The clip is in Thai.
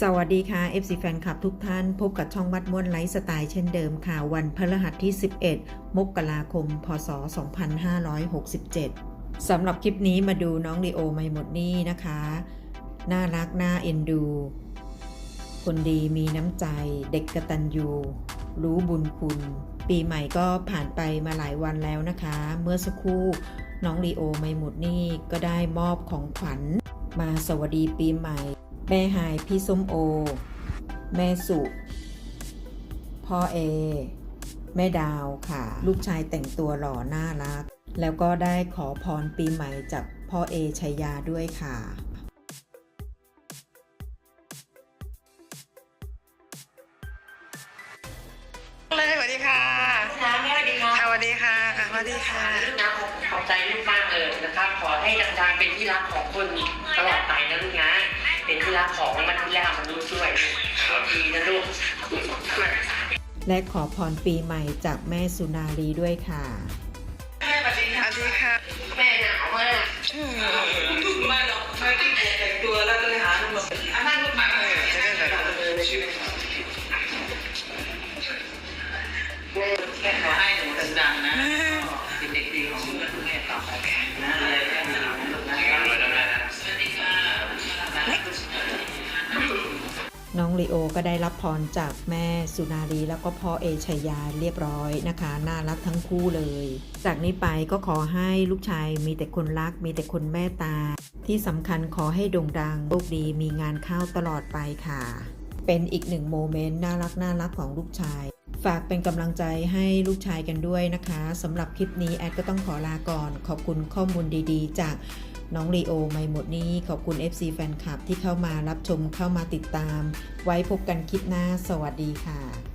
สวัสดีค่ะ FC แฟนคลับทุกท่าน พบกับช่องวัดม้วนไลฟ์สไตล์เช่นเดิมค่ะ วันพฤหัสที่ 11 มกราคม พศ 2567 สำหรับคลิปนี้มาดูน้องลีโอไม่หมดนี่นะคะ น่ารักน่าเอ็นดู คนดีมีน้ำใจ เด็กกระตัญญูรู้บุญคุณ ปีใหม่ก็ผ่านไปมาหลายวันแล้วนะคะ เมื่อสักครู่น้องลีโอไม่หมดนี่ก็ได้มอบของขวัญ มาสวัสดีปีใหม่ แม่หายพี่ส้มโอ แม่สุ พ่อเอ แม่ดาวค่ะ ลูกชายแต่งตัวหล่อน่ารัก แล้วก็ได้ขอพรปีใหม่จากพ่อเอชัยยาด้วยค่ะเลยสวัสดีค่ะค่ะสวัสดีค่ะสวัสดีค่ะสวัสดีค่ะนะขอบใจลูกมากเลยนะครับ ขอให้ดังๆเป็นที่รักของคนตลอดไปนะลูกนะ เป็นที่รักของมันทุกอย่างมนุษย์ด้วยขอดีนะลูกและขอพรปีใหม่จากแม่สุนารีด้วยค่ะสวัสดีค่ะ แม่หนาวมากไม่หรอกไม่ที่แต่งตัวแล้วก็เลยหาลูกมาอันนั้นลูกมาเออจะได้แบบแม่ขอให้หนูดังๆนะเป็นเด็กดีของแม่ต่อไปนะ องลีโอก็ได้รับพรจากแม่สุนารีแล้วก็พ่อเอชัยยาเรียบร้อยนะคะ น่ารักทั้งคู่เลย จากนี้ไปก็ขอให้ลูกชายมีแต่คนรัก มีแต่คนแม่ตา ที่สำคัญขอให้โด่งดังโชคดีมีงานเข้าตลอดไปค่ะ เป็นอีกหนึ่งโมเมนต์น่ารักน่ารักของลูกชาย ฝากเป็นกำลังใจให้ลูกชายกันด้วยนะคะสำหรับคลิปนี้แอดก็ต้องขอลาก่อน ขอบคุณข้อมูลดีๆ จากน้องลีโอไม่หมดนี้ ขอบคุณ FC แฟนคลับที่เข้ามารับชมเข้ามาติดตาม ไว้พบกันคลิปหน้า สวัสดีค่ะ